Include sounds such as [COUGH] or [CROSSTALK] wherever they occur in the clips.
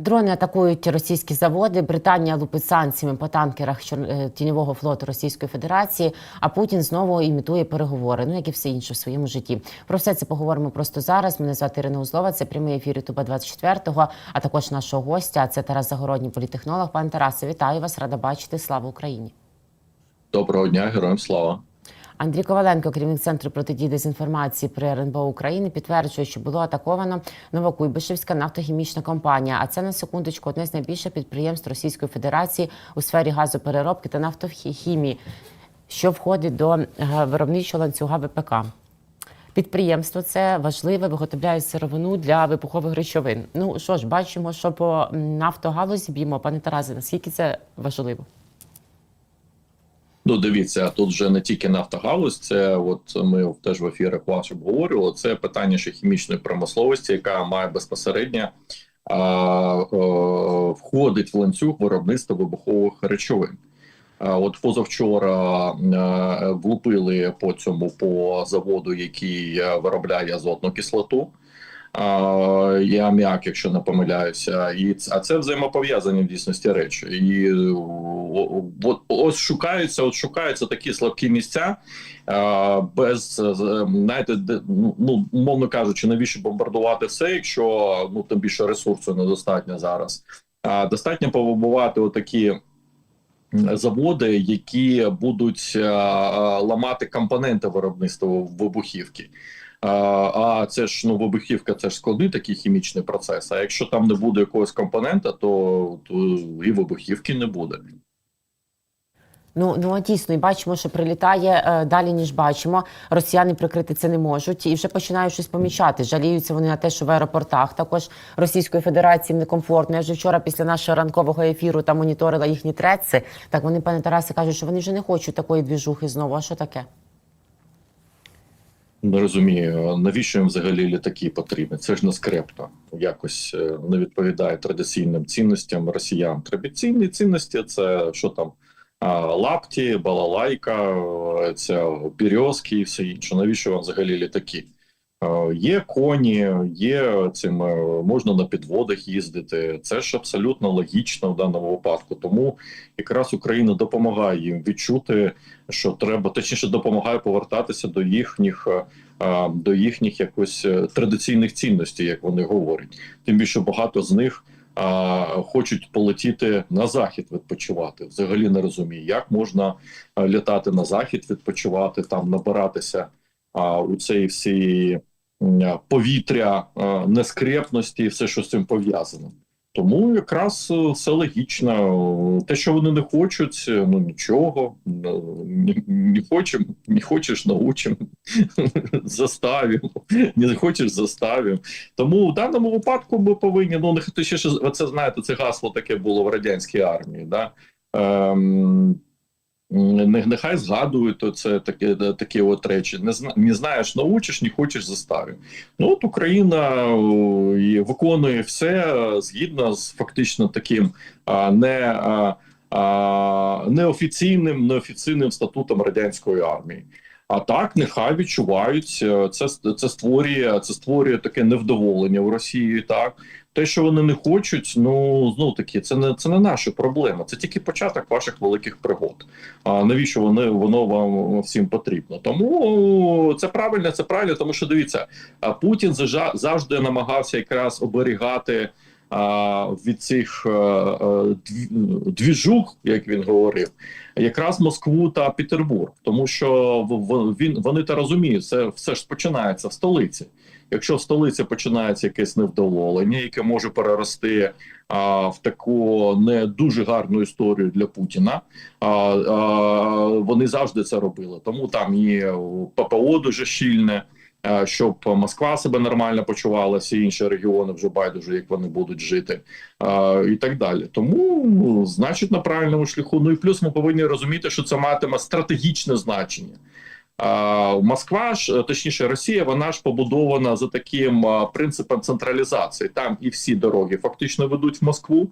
Дрони атакують російські заводи. Британія лупить санкціями по танкерах е, тіньового флоту Російської Федерації. А Путін знову імітує переговори. Ну як і все інше в своєму житті. Про все це поговоримо просто зараз. Мене звати Ірина Узлова. Це прямий ефір Ютуба 24-го, а також нашого гостя. Це Тарас Загородній, політехнолог. Пане Тарасе, вітаю вас. Рада бачити. Слава Україні. Доброго дня, героям слава. Андрій Коваленко, керівник центру протидії дезінформації при РНБО України, підтверджує, що було атаковано Новокуйбишевська нафтохімічна компанія. А це на секундочку одне з найбільших підприємств Російської Федерації у сфері газопереробки та нафтохімії, що входить до е, виробничого ланцюга ВПК. Підприємство це важливе, виготовляє сировину для вибухових речовин. Ну що ж, бачимо, що по нафтогалузі б'ємо, пане Тарасе, наскільки це важливо? Ну, дивіться, тут вже не тільки нафтогалузь, це от ми теж в ефірах ваш обговорювали. Це питання ще хімічної промисловості, яка має безпосередньо а, а, входить в ланцюг виробництва вибухових речовин. А, От позавчора а, влупили по цьому по заводу, який е, виробляє азотну кислоту. І аміак, якщо не помиляюся, і а це взаємопов'язані в дійсності речі. І от ось шукаються, от шукаються такі слабкі місця без знаєте, ну, ну умовно кажучи, навіщо бомбардувати все, якщо ну тим більше ресурсу недостатньо зараз. А достатньо повибувати отакі. Заводи, які будуть ламати компоненти виробництва вибухівки. А, це ж ну вибухівка, це ж складний такий хімічний процес. А якщо там не буде якогось компонента, то, то і вибухівки не буде. Ну ну а дійсно, і бачимо, що прилітає е, далі, ніж бачимо. Росіяни прикрити це не можуть і вже починають щось помічати. Жаліються вони на те, що в аеропортах також Російської Федерації некомфортно. Я вже вчора після нашого ранкового ефіру там моніторила їхні треци. Так вони, пане Тарасе, кажуть, що вони вже не хочуть такої двіжухи знову. А що таке? Не розумію, навіщо їм взагалі літаки потрібні? Це ж не скрепно. Якось е, не відповідає традиційним цінностям росіян. Традиційні цінності це що там лапті, балалайка, це бірьозки і все інше. Навіщо вам взагалі літаки? Е, Є коні, є цим е, можна на підводах їздити. Це ж абсолютно логічно в даному випадку. Тому якраз Україна допомагає їм відчути, що треба, точніше, допомагає повертатися до їхніх е, до їхніх якось традиційних цінностей, як вони говорять. Тим більше багато з них хочуть полетіти на захід відпочивати. Взагалі не розумію, як можна літати на захід, відпочивати там, набиратися у цей всі м, а, повітря а, нескрепності і все, що з цим пов'язано. Тому якраз е, все логічно. Те, що вони не хочуть, е, ну нічого. Не, хочемо, не хочеш, научимо, [LAUGHS] заставимо, не хочеш, заставимо. Тому в даному випадку ми повинні. Ну, не точніше, це знаєте, це гасло таке було в радянській армії. Да? Ем, Нехай згадують оце таке, такі от речі. Не зна, не знаєш, научиш, не хочеш застави. Ну от Україна виконує все е, згідно з фактично таким не, неофіційним, неофіційним статутом радянської армії. А так нехай відчувають е, це. Це створює це створює таке невдоволення в Росії. Так те, що вони не хочуть, ну знов таки, це не це не наша проблема. Це тільки початок ваших великих пригод. А навіщо вони воно вам всім потрібно? Тому це правильно, це правильно, тому що дивіться, Путін завжди намагався якраз оберігати. Від цих е, е, дві- двіжух, як він говорив, якраз Москву та Петербург, тому що він вони та розуміють, це все ж починається в столиці. Якщо в столиці починається якесь невдоволення, яке може перерости а, в таку не дуже гарну історію для Путіна, а, а, вони завжди це робили. Тому там і ППО дуже щільне. А, Щоб Москва себе нормально почувала, всі інші регіони вже байдуже, як вони будуть жити, і так далі. Тому ну, значить на правильному шляху. Ну і плюс ми повинні розуміти, що це матиме стратегічне значення. Москва ж, точніше, Росія, вона ж побудована за таким принципом централізації. Там і всі дороги фактично ведуть в Москву.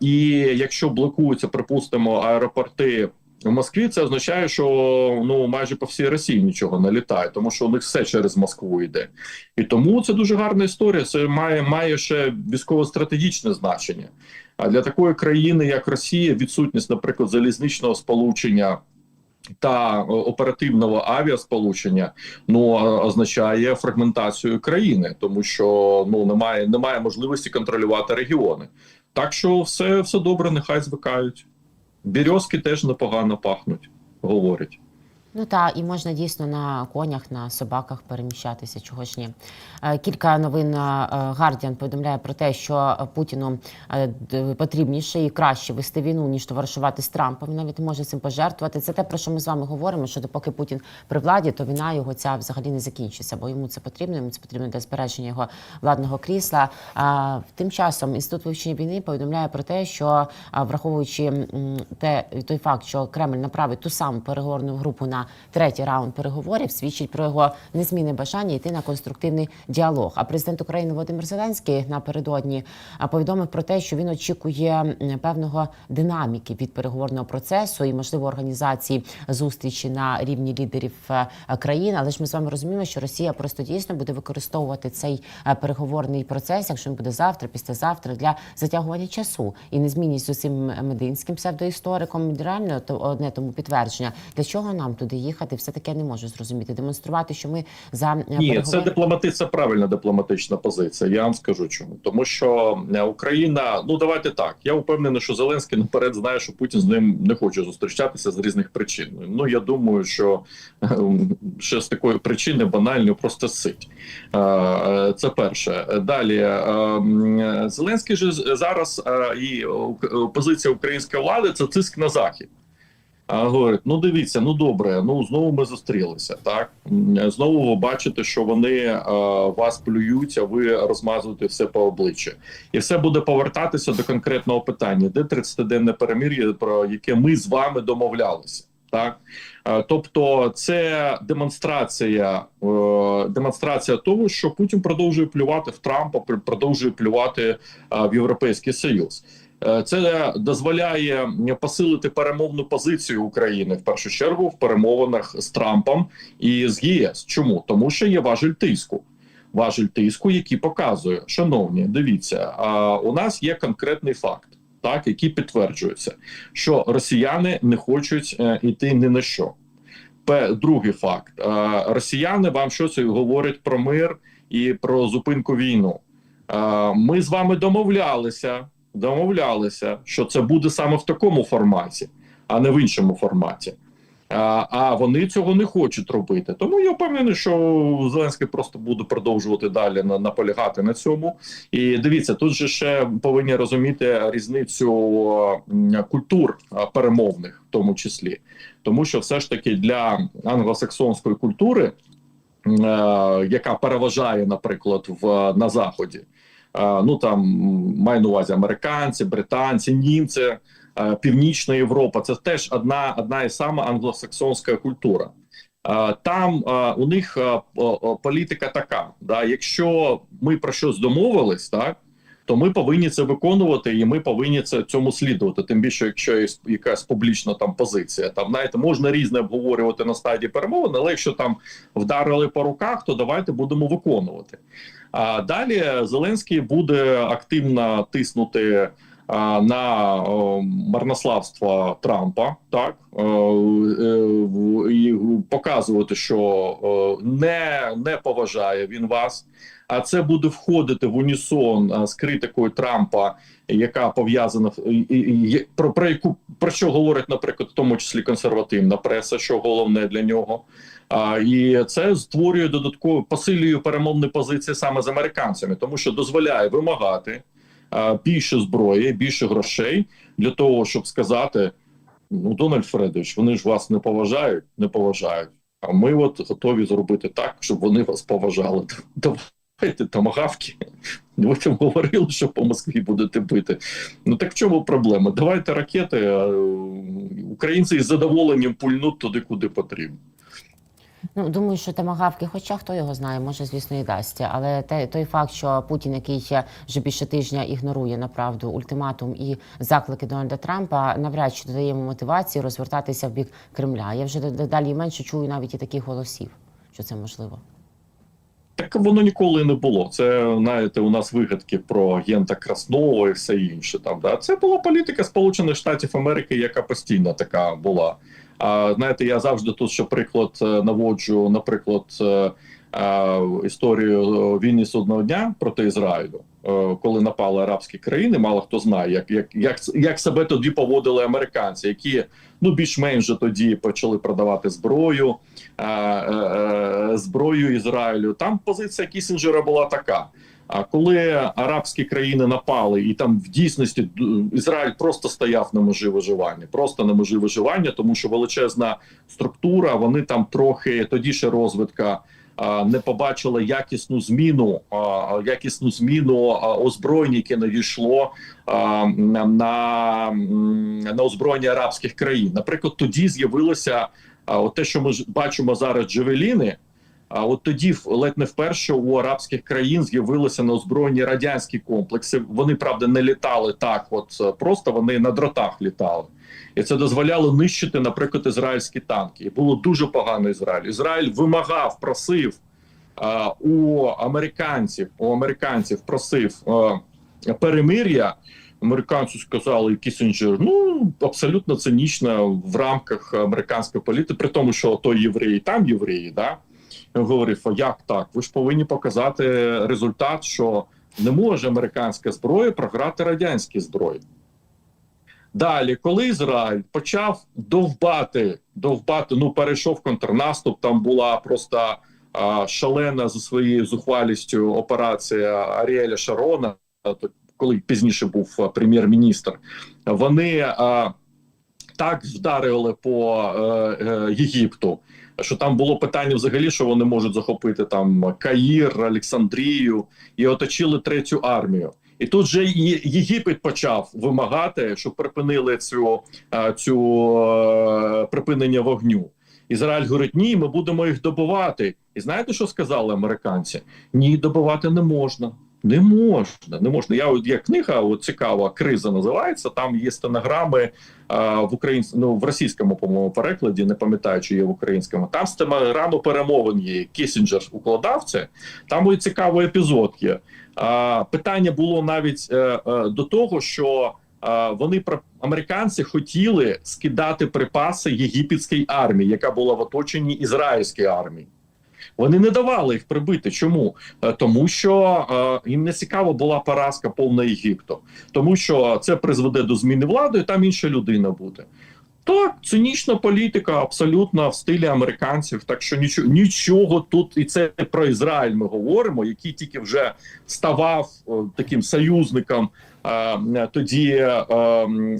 І якщо блокуються, припустимо, аеропорти в Москві, це означає, що ну майже по всій Росії нічого не літає, тому що у них все через Москву йде. І тому це дуже гарна історія. Це має має ще військово-стратегічне значення. А для такої країни, як Росія, відсутність, наприклад, залізничного сполучення. Та оперативного авіасполучення ну означає фрагментацію країни, тому що ну немає, немає можливості контролювати регіони. Так що все, все добре, нехай звикають. Бірьозки теж непогано пахнуть, говорять. Ну та і можна дійсно на конях, на собаках переміщатися, чого ж ні. Е, Кілька новин Гардіан повідомляє про те, що е, Путіну е, потрібніше і краще вести війну, ніж товаришувати з Трампом. Він навіть може цим пожертвувати. Це те, про що ми з вами говоримо. Що допоки Путін при владі, то війна його ця взагалі не закінчиться, бо йому це потрібно. Йому це потрібно для збереження його владного крісла. А тим часом інститут вивчення війни повідомляє про те, що враховуючи те той факт, що Кремль направить ту саму переговорну групу на третій раунд переговорів, свідчить про його незмінне бажання йти на конструктивний діалог. А президент України Володимир Зеленський напередодні повідомив про те, що він очікує певного динаміки від переговорного процесу і можливо організації зустрічі на рівні лідерів е, країн. Але ж ми з вами розуміємо, що Росія просто дійсно буде використовувати цей е, переговорний процес, якщо він буде завтра, післязавтра, для затягування часу і незмінність з усім мединським псевдоісториком. Реально то одне тому підтвердження. Для чого нам туди їхати? Все таки я не можу зрозуміти. Демонструвати, що ми за е, Ні, це переговор- дипломати, це правильна дипломатична позиція. Я вам скажу чому. Тому що е, Україна, ну давайте так. Я впевнений, що Зеленський наперед знає, що Путін з ним не хоче зустрічатися з різних причин. Ну я думаю, що е, ще з такої причини банально просто сить. Це перше. Далі Зеленський же зараз і позиція української влади це тиск на захід. Говорить: ну дивіться, ну добре, ну знову ми зустрілися. Так знову ви бачите, що вони е, вас плюють, а ви розмазуєте все по обличчю, і все буде повертатися до конкретного питання, де 30-денне перемир'я, про яке ми з вами домовлялися. Так, Е, тобто, це демонстрація, е, демонстрація того, що Путін продовжує плювати в Трампа, пр- продовжує плювати в Європейський Союз. Е, Це дозволяє посилити перемовну позицію України в першу чергу в перемовинах з Трампом і з ЄС. Чому тому, що є важель тиску, важель тиску, який показує, шановні, дивіться, у нас є конкретний факт, так який підтверджується, що росіяни не хочуть е, йти ні на що. Другий факт: е, росіяни вам щось говорять про мир і про зупинку війну. Ми з вами домовлялися, домовлялися, що це буде саме в такому форматі, а не в іншому форматі. А, а вони цього не хочуть робити. Тому я впевнений, що Зеленський просто буде продовжувати далі на, наполягати на цьому. І дивіться, тут же ще повинні розуміти різницю культур перемовних, в тому числі, тому що все ж таки для англосаксонської культури, е, яка переважає, наприклад, в на заході. Ну там маю на увазі американці, британці, німці, Північна Європа. Це теж одна одна і сама англосаксонська культура. Там у них політика така: да, якщо ми про щось домовились, так то ми повинні це виконувати, і ми повинні це цьому слідувати. Тим більше, якщо є якась публічна там позиція, там знаєте, можна різне обговорювати на стадії перемовин, але якщо там вдарили по руках, то давайте будемо виконувати. А далі Зеленський буде активно тиснути на о, марнославство Трампа, так е, е, і показувати, що о, не, не поважає він вас. А це буде входити в унісон з критикою Трампа, яка пов'язана про, про яку про що говорить, наприклад, в тому числі консервативна преса, що головне для нього. А, і це створює додатково посилює перемовні позиції саме з американцями, тому що дозволяє вимагати а, більше зброї, більше грошей для того, щоб сказати: ну, Дональд Фредович, вони ж вас не поважають, не поважають. А ми от готові зробити так, щоб вони вас поважали. Тамагавки. Ви там говорили, що по Москві будете бити. Ну так в чому проблема? Давайте ракети. а, Українці із задоволенням пульнуть туди, куди потрібно. Ну думаю, що тамагавки, хоча хто його знає, може, звісно, і дасть. Але те, той факт, що Путін, який вже більше тижня ігнорує направду ультиматум і заклики Дональда Трампа, навряд чи додає йому мотивації розвертатися в бік Кремля. Я вже д- далі менше чую навіть і таких голосів, що це можливо. Так воно ніколи не було. Це знаєте, у нас вигадки про агента Краснова і все інше. Там да це була політика Сполучених Штатів Америки, яка постійно така була. А знаєте, я завжди тут ще приклад е, наводжу, наприклад, е, е, історію війни судного дня проти Ізраїлю, коли напали арабські країни. Мало хто знає, як, як, як, як себе тоді поводили американці, які ну більш-менш тоді почали продавати зброю зброю Ізраїлю. Там позиція Кісінджера була така. А коли арабські країни напали, і там в дійсності Ізраїль просто стояв на межі виживання, просто на межі виживання, тому що величезна структура, вони там трохи тоді ще розвитка. Не побачили якісну зміну, якісну зміну а, озброєння, яке надійшло на, на, на озброєння арабських країн. Наприклад, тоді з'явилося а, от те, що ми бачимо зараз, джевеліни. А от тоді ледь не вперше у арабських країн з'явилися на озброєнні радянські комплекси. Вони правда не літали так, от е, просто вони на дротах літали, і це дозволяло нищити, наприклад, ізраїльські танки. І було дуже погано Ізраїль. Ізраїль вимагав, просив а, у американців, у американців просив а, перемир'я. Американці сказали Кісінджер, ну абсолютно цинічно в рамках американської політики, при тому, що то євреї, там євреї, да говорив: а як так? Ви ж повинні показати результат, що не може американська зброя програти радянській зброї. Далі, коли Ізраїль почав довбати, довбати, ну перейшов контрнаступ, там була просто а, шалена за своєю зухвалістю операція Аріеля Шарона, коли пізніше був прем'єр-міністр. Вони а, так вдарили по е, е, Єгипту, що там було питання взагалі, що вони можуть захопити там Каїр, Олександрію і оточили третю армію. І тут же Єгипет почав вимагати, щоб припинили цю, е, цю е, припинення вогню. Ізраїль говорить: ні, ми будемо їх добивати. І знаєте, що сказали американці? Ні, добивати не можна. Не можна, не можна. Я от є книга, от цікава криза називається. Там є стенограми а, в українсь... ну, в російському по-моєму перекладі, не пам'ятаю, чи є в українському. Там стенограми перемовин є. Кісінджер укладав це. Там і цікавий епізод є. А, питання було навіть е, е, до того, що е, вони американці хотіли скидати припаси єгипетській армії, яка була в оточенні ізраїльської армії. Вони не давали їх прибити. Чому? Е, Тому що е, їм не цікава була поразка повна Єгипту, тому що це призведе до зміни влади, і там інша людина буде. Так, цинічна політика абсолютно в стилі американців. Так що нічого, нічого тут, і це про Ізраїль ми говоримо, який тільки вже ставав е, таким союзником е, тоді е,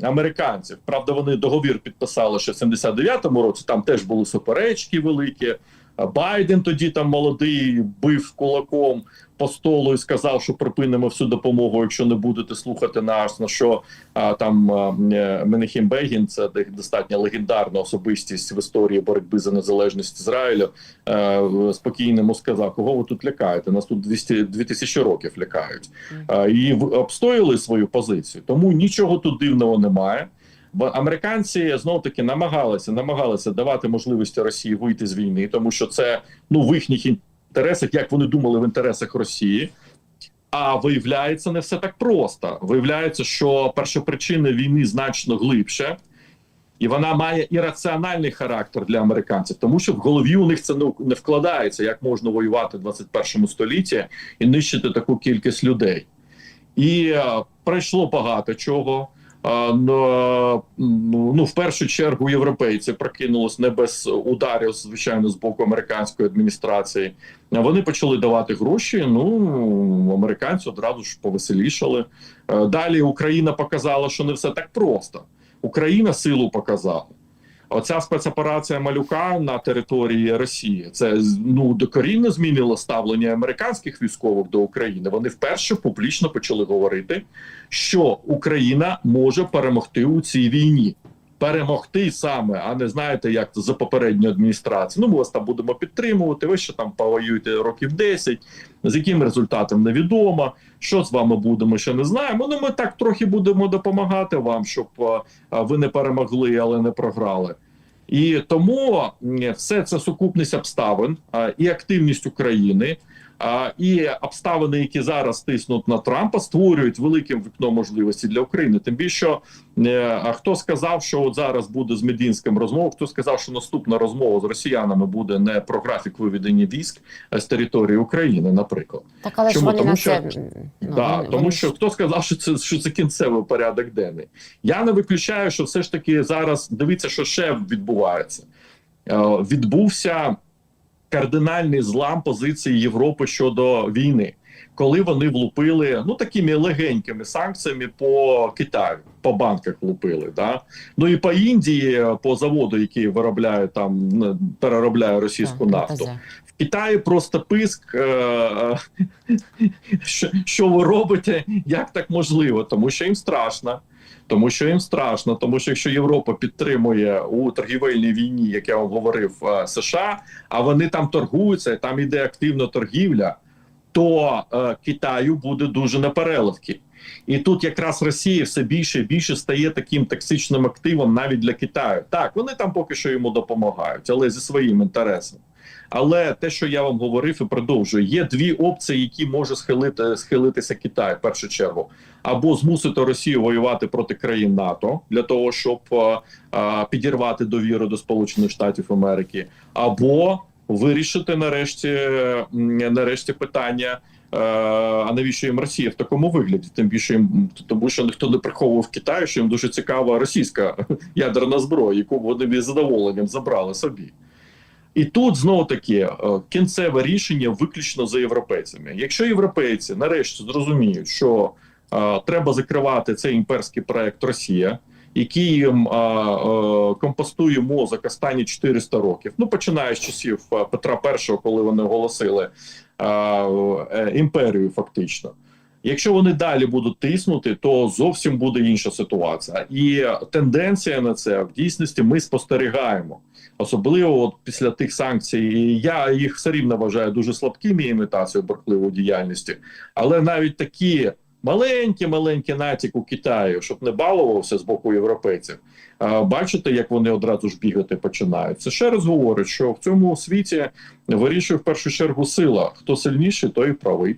американців. Правда, вони договір підписали ще в 79-му році. Там теж були суперечки великі. А Байден тоді там молодий бив кулаком по столу і сказав, що припинимо всю допомогу, якщо не будете слухати нас. На що а, там а, е, Менахім Бегін, це достатньо легендарна особистість в історії боротьби за незалежність Ізраїлю. е, Спокійно йому сказав, кого ви тут лякаєте? Нас тут 200, 2000 років лякають. А, І обстояли свою позицію. Тому нічого тут дивного немає. Бо американці знов таки намагалися намагалися давати можливості Росії вийти з війни, тому що це ну в їхніх інтересах, як вони думали в інтересах Росії. А виявляється, не все так просто. Виявляється, що першопричини війни значно глибше, і вона має ірраціональний характер для американців, тому що в голові у них це не- не вкладається, як можна воювати в 21 столітті і нищити таку кількість людей. І е, пройшло багато чого. Ну, ну, в першу чергу, європейці прокинулись не без ударів, звичайно, з боку американської адміністрації. Вони почали давати гроші. Ну американці одразу ж повеселішали. Е, Далі Україна показала, що не все так просто. Україна силу показала. Оця спецоперація малюка на території Росії це ну докорінно змінило ставлення американських військових до України. Вони вперше публічно почали говорити, що Україна може перемогти у цій війні. Перемогти саме, а не знаєте, як це за попередню адміністрацію. Ну, ми вас там будемо підтримувати. Ви ще там повоюєте років 10, з яким результатом невідомо. Що з вами будемо, ще не знаємо. Ну, ми так трохи будемо допомагати вам, щоб ви не перемогли, але не програли. І тому все це сукупність обставин і активність України. А, і обставини, які зараз тиснуть на Трампа, створюють велике вікно можливості для України. Тим більше, е, а хто сказав, що от зараз буде з Медінським розмова? Хто сказав, що наступна розмова з росіянами буде не про графік виведення військ з території України, наприклад. Так, але Чому? ж вони Тому на що- це ну, да, вони- тому вони що хто сказав, що це що це кінцевий порядок денний. Я не виключаю, що все ж таки зараз дивіться, що ще відбувається. Е, відбувся кардинальний злам позиції Європи щодо війни, коли вони влупили ну такими легенькими санкціями по Китаю, по банках влупили. Да? Ну і по Індії, по заводу, який виробляє там переробляє російську Так, нафту. В Китаї просто писк, е, е, [LAUGHS] що, що ви робите, як так можливо, тому що їм страшно. Тому що їм страшно, тому що якщо Європа підтримує у торгівельній війні, як я вам говорив, е, США, а вони там торгуються, там іде активна торгівля, то е, Китаю буде дуже напереливки. І тут якраз Росія все більше і більше стає таким токсичним активом навіть для Китаю. Так, вони там поки що йому допомагають, але зі своїм інтересом. Але те, що я вам говорив і продовжую, є дві опції, які може схилити схилитися Китай в першу чергу, або змусити Росію воювати проти країн НАТО для того, щоб е, е, підірвати довіру до Сполучених Штатів Америки, або вирішити нарешті, нарешті питання. е, А навіщо їм Росія в такому вигляді? Тим більше їм тому, що ніхто не приховував Китаю, що їм дуже цікава російська [LAUGHS] ядерна зброя, яку вони б задоволенням забрали собі. І тут знову таки е, кінцеве рішення виключно за європейцями. Якщо європейці нарешті зрозуміють, що е, треба закривати цей імперський проект Росія, який їм е, е, компостує мозок останні 400 років, ну починає з часів е, Петра І, коли вони оголосили е, е, імперію, фактично. Якщо вони далі будуть тиснути, то зовсім буде інша ситуація, і тенденція на це в дійсності ми спостерігаємо особливо от після тих санкцій. Я їх все рівно вважаю дуже слабкими імітацією бурхливої діяльності, але навіть такі маленькі маленькі натяк у Китаю, щоб не балувався з боку європейців. Бачите, як вони одразу ж бігати починають. Це ще раз говорить, що в цьому світі вирішує в першу чергу сила. Хто сильніший, той і правий.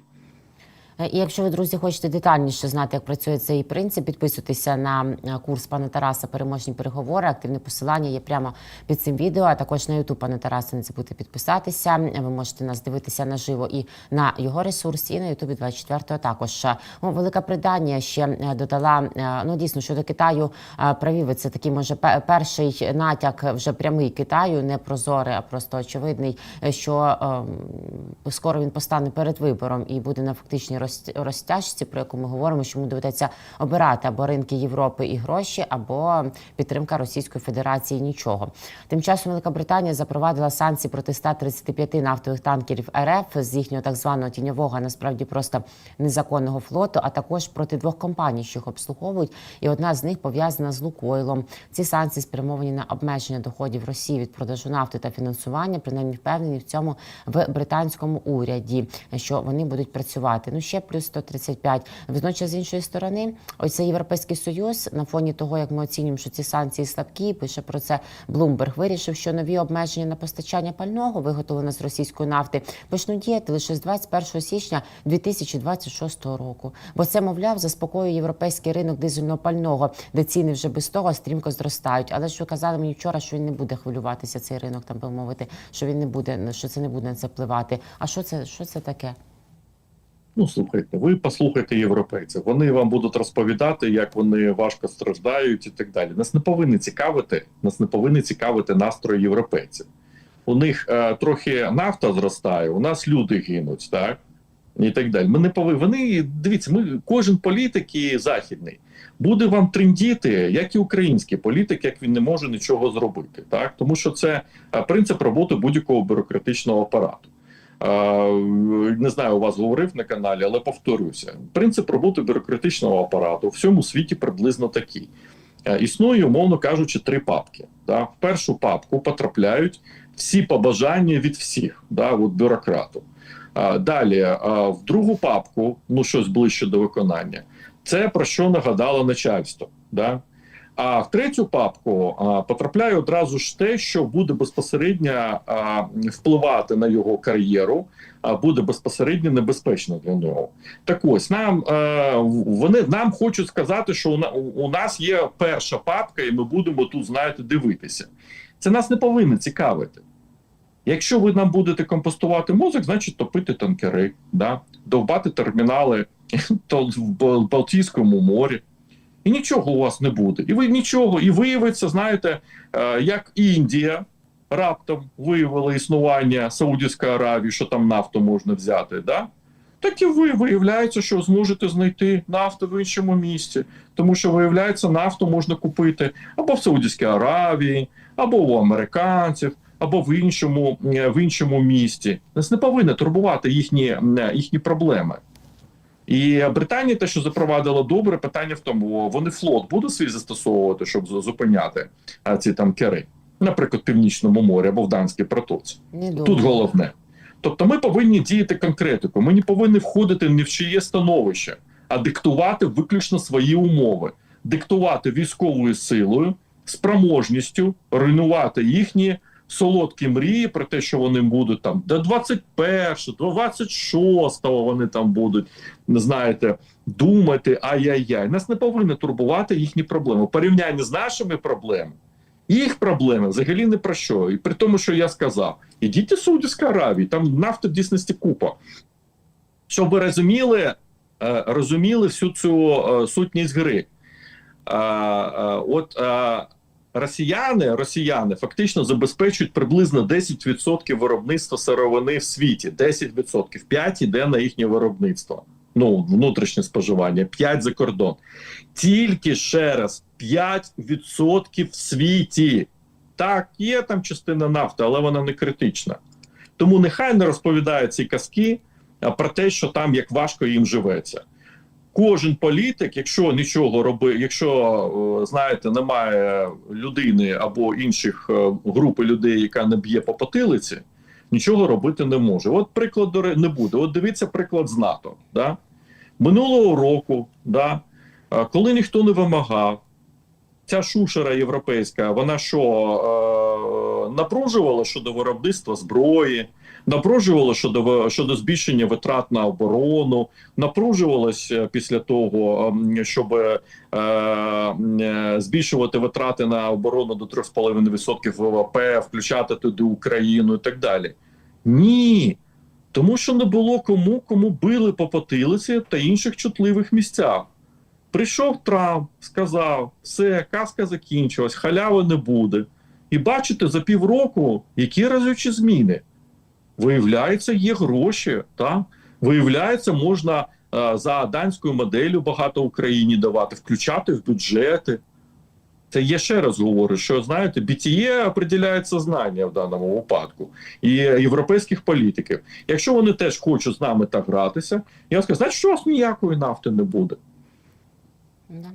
Е, І якщо ви, друзі, хочете детальніше знати, як працює цей принцип, підписуйтеся на е, курс пана Тараса Переможні переговори. Активне посилання є прямо під цим відео. А також на Ютуб пане Тараса не забудьте підписатися. Ви можете нас дивитися наживо і на його ресурсі, і на Ютубі 24-го також. О, Велика Британія ще додала ну дійсно щодо Китаю. Праві ви це такий може перший натяк вже прямий Китаю, не прозорий, а просто очевидний, що е, скоро він постане перед вибором і буде на фактичній розтяжці, про яку ми говоримо, що йому доведеться обирати або ринки Європи і гроші, або підтримка Російської Федерації. Нічого. Тим часом Велика Британія запровадила санкції проти 135 нафтових танкерів РФ з їхнього так званого тіньового, а насправді просто незаконного флоту, а також проти двох компаній, що їх обслуговують. І одна з них пов'язана з Лукойлом. Ці санкції спрямовані на обмеження доходів Росії від продажу нафти та фінансування. Принаймні впевнені в цьому в британському уряді, що вони будуть працювати. Ну ще плюс 135. Водночас, з іншої сторони, ось цей європейський союз на фоні того, як ми оцінюємо, що ці санкції слабкі, пише про це Блумберг. Вирішив, що нові обмеження на постачання пального, виготовлене з російської нафти, почнуть діяти лише з 21 січня 2026 року. Бо це, мовляв, заспокоює європейський ринок дизельного пального, де ціни вже без того стрімко зростають. Але ви казали мені вчора, що він не буде хвилюватися цей ринок, там би мовити, що він не буде, що це не буде на це впливати. А що це, що це таке? Ну, слухайте, ви послухайте європейців. Вони вам будуть розповідати, як вони важко страждають і так далі. Нас не повинні цікавити, нас не повинні цікавити настрої європейців. У них е, трохи нафта зростає, у нас люди гинуть, так? І так далі. Ми не повинні. Вони дивіться, ми кожен політик і західний буде вам трендіти, як і український політик, як він не може нічого зробити. Так? Тому що це е, принцип роботи будь-якого бюрократичного апарату. Е, Не знаю, у вас говорив на каналі, але повторюся: принцип роботи бюрократичного апарату в всьому світі приблизно такий. е, існує, умовно кажучи, три папки. Да? В першу папку потрапляють всі побажання від всіх, да, от бюрократу. Далі, в другу папку, ну щось ближче до виконання, це про що нагадало начальство. Да? А в третю папку потрапляє одразу ж те, що буде безпосередньо впливати на його кар'єру, а буде безпосередньо небезпечно для нього. Так ось нам вони нам хочуть сказати, що у, нас є перша папка, і ми будемо тут, знаєте, дивитися. Це нас не повинно цікавити. Якщо ви нам будете компостувати мозок, значить топити танкери, да? довбати термінали [LAUGHS] в Балтійському морі. І нічого у вас не буде. І ви нічого, і виявиться, знаєте, е, як Індія раптом виявила існування Саудівської Аравії, що там нафту можна взяти, да? так і ви виявляється, що зможете знайти нафту в іншому місці, тому що виявляється, нафту можна купити або в Саудівській Аравії, або у американців, або в іншому, е, в іншому місті. Нас не повинні турбувати їхні, е, їхні проблеми. І Британія те, що запровадила добре, питання в тому, вони флот буде свій застосовувати, щоб зупиняти а, ці танкери, наприклад, в Північному морі або в Данській протоці. Тут головне. Тобто, ми повинні діяти конкретику. Ми не повинні входити ні в чиє становище, а диктувати виключно свої умови, диктувати військовою силою, спроможністю руйнувати їхні солодкі мрії про те, що вони будуть там до 21, до 26 вони там будуть, знаєте, думати ай-яй-яй. Нас не повинні турбувати їхні проблеми. У порівнянні з нашими проблемами. Їх проблеми взагалі не про що. І при тому, що я сказав, ідіть до Саудівської Аравії, там нафта в дійсності купа. Щоб ви розуміли, е, розуміли всю цю е, сутність гри. Е, От росіяни, росіяни фактично забезпечують приблизно 10% виробництва сировини в світі. 10%. 5 іде на їхнє виробництво. Ну, внутрішнє споживання, 5 за кордон. Тільки ще раз 5% в світі. Так, є там частина нафти, але вона не критична. Тому нехай не розповідає ці казки про те, що там як важко їм живеться. Кожен політик, якщо нічого робить, якщо е, знаєте, немає людини або інших е, групи людей, яка не б'є по потилиці, нічого робити не може. От приклад до не буде. От дивіться приклад з НАТО. Да? Минулого року, да, е, коли ніхто не вимагав, ця шушера європейська, вона що напружувала щодо виробництва зброї, напружувала щодо щодо збільшення витрат на оборону, напружувалася після того, ем, щоб е, е, збільшувати витрати на оборону до 3,5% ВВП, включати туди Україну і так далі. Ні. Тому що не було кому, кому били по потилиці та інших чутливих місцях. Прийшов Трамп, сказав: все, казка закінчилась, халяви не буде. І бачите, за півроку які разючі зміни. Виявляється, є гроші. Так? Виявляється, можна е, за данською моделлю багато Україні давати, включати в бюджети. Це я ще раз говорю, що знаєте, BTE определяє знання в даному випадку і європейських політиків. Якщо вони теж хочуть з нами так гратися, я скажу, значить, що у вас ніякої нафти не буде. Да.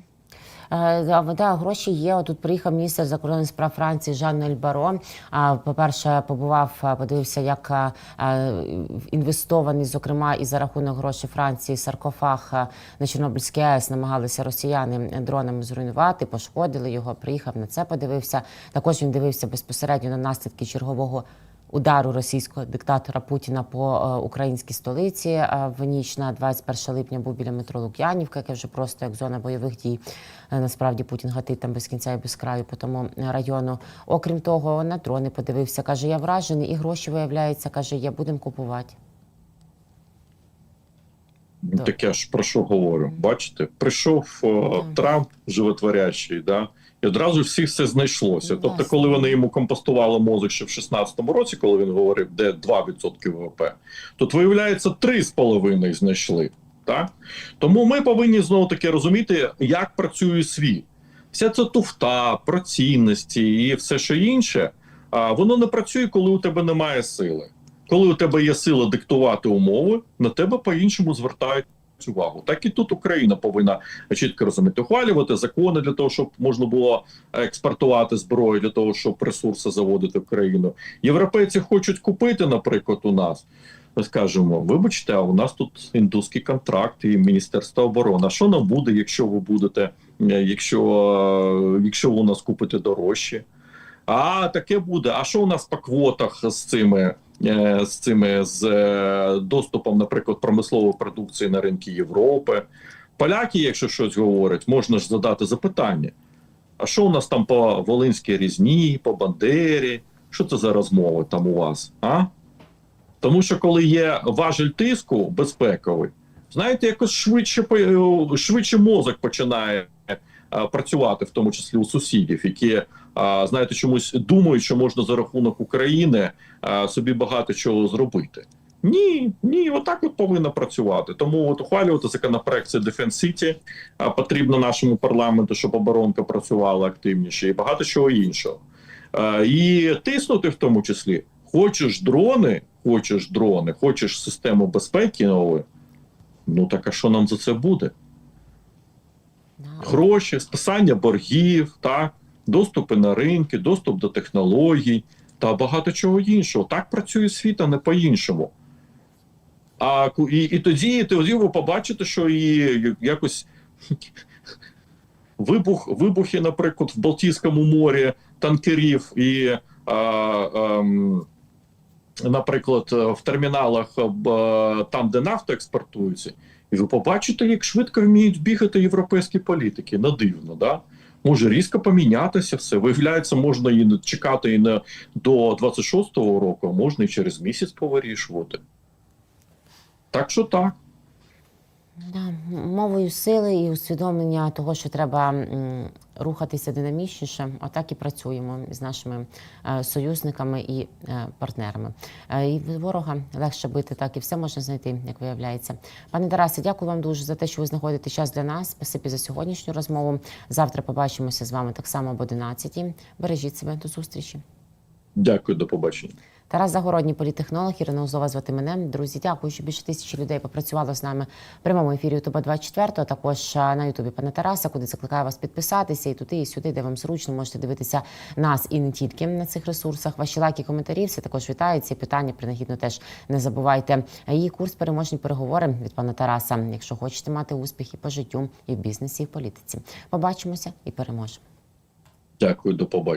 Е, да, гроші є. Отут приїхав міністр закордонних справ Франції Жан Нель Баро. А, По-перше, побував, подивився, як а, інвестований, зокрема, і за рахунок грошей Франції саркофаг на Чорнобильській АЕС намагалися росіяни дронами зруйнувати, пошкодили його. Приїхав на це, подивився. Також він дивився безпосередньо на наслідки чергового. Удару російського диктатора Путіна по е, українській столиці е, в ніч на 21 липня був біля метро Лук'янівка, яке вже просто як зона бойових дій. Е, Насправді Путін гатить там без кінця і без краю по тому району. Окрім того, на дрони подивився. каже, я вражений, і гроші виявляється. каже, є, будемо купувати. Так я ж про що говорю? Бачите, прийшов. Трамп животворящий, да, і одразу всіх все знайшлося. Тобто, коли вони йому компостували мозок ще в 16-му році, коли він говорив, де 2% ВВП, тут виявляється 3,5 знайшли. Так? Тому ми повинні знову таки розуміти, як працює світ. Вся ця туфта, про цінності і все що інше, а, воно не працює, коли у тебе немає сили. Коли у тебе є сила диктувати умови, на тебе по-іншому звертають увагу. Так і тут Україна повинна чітко розуміти, ухвалювати закони для того, щоб можна було експортувати зброю для того, щоб ресурси заводити в країну. Європейці хочуть купити, наприклад, у нас. Ми скажемо, вибачте, а у нас тут індуський контракт і Міністерство оборони. А що нам буде, якщо ви будете, якщо, якщо ви у нас купите дорожче? А таке буде. А що у нас по квотах з цими, з цими з е, доступом, наприклад, промислової продукції на ринки Європи? Поляки, якщо щось говорять, можна ж задати запитання. А що у нас там по Волинській різні, по Бандері? Що це за розмови там у вас? А? Тому що коли є важель тиску безпековий, знаєте, якось швидше швидше мозок починає е, працювати, в тому числі у сусідів, які знаєте, чомусь думають, що можна за рахунок України собі багато чого зробити. Ні, ні, отак от повинно працювати. Тому от ухвалювати законопроект це Defense City потрібно нашому парламенту, щоб оборонка працювала активніше, і багато чого іншого. І тиснути в тому числі. Хочеш дрони, хочеш дрони, хочеш систему безпеки нову. Ну так а що нам за це буде? Гроші, списання боргів, так, доступи на ринки, доступ до технологій та багато чого іншого. Так працює світ, а не по-іншому. А і, і тоді, тоді ви побачите, що і якось [LAUGHS] вибух, вибухи, наприклад, в Балтійському морі танкерів і. А, ем, Наприклад, в терміналах там, де нафта експортується, і ви побачите, як швидко вміють бігати європейські політики. Не дивно, да? Може різко помінятися все. Виявляється, можна і чекати і не до 26-го року, а можна і через місяць повирішувати. Так що так. Да, мовою сили і усвідомлення того, що треба рухатися динамічніше, отак і працюємо з нашими е, союзниками і е, партнерами. Е, і ворога легше бити, так і все можна знайти, як виявляється. Пане Тарасе, дякую вам дуже за те, що ви знаходите час для нас. Спасибі за сьогоднішню розмову. Завтра побачимося з вами так само об 11 Бережіть себе до зустрічі. Дякую, до побачення. Тарас Загородній, політтехнолог, Ірина Узлова звати мене. Друзі, дякую, що більше тисячі людей попрацювало з нами в прямому ефірі Ютуба 24, а також на Ютубі пана Тараса, куди закликаю вас підписатися і туди, і сюди, де вам зручно, можете дивитися нас і не тільки на цих ресурсах. Ваші лайки, коментарі, все також вітаються. І питання принагідно теж не забувайте. І курс переможні переговори від пана Тараса. Якщо хочете мати успіхи по життю і в бізнесі, і в політиці. Побачимося і переможемо. Дякую, до побачення.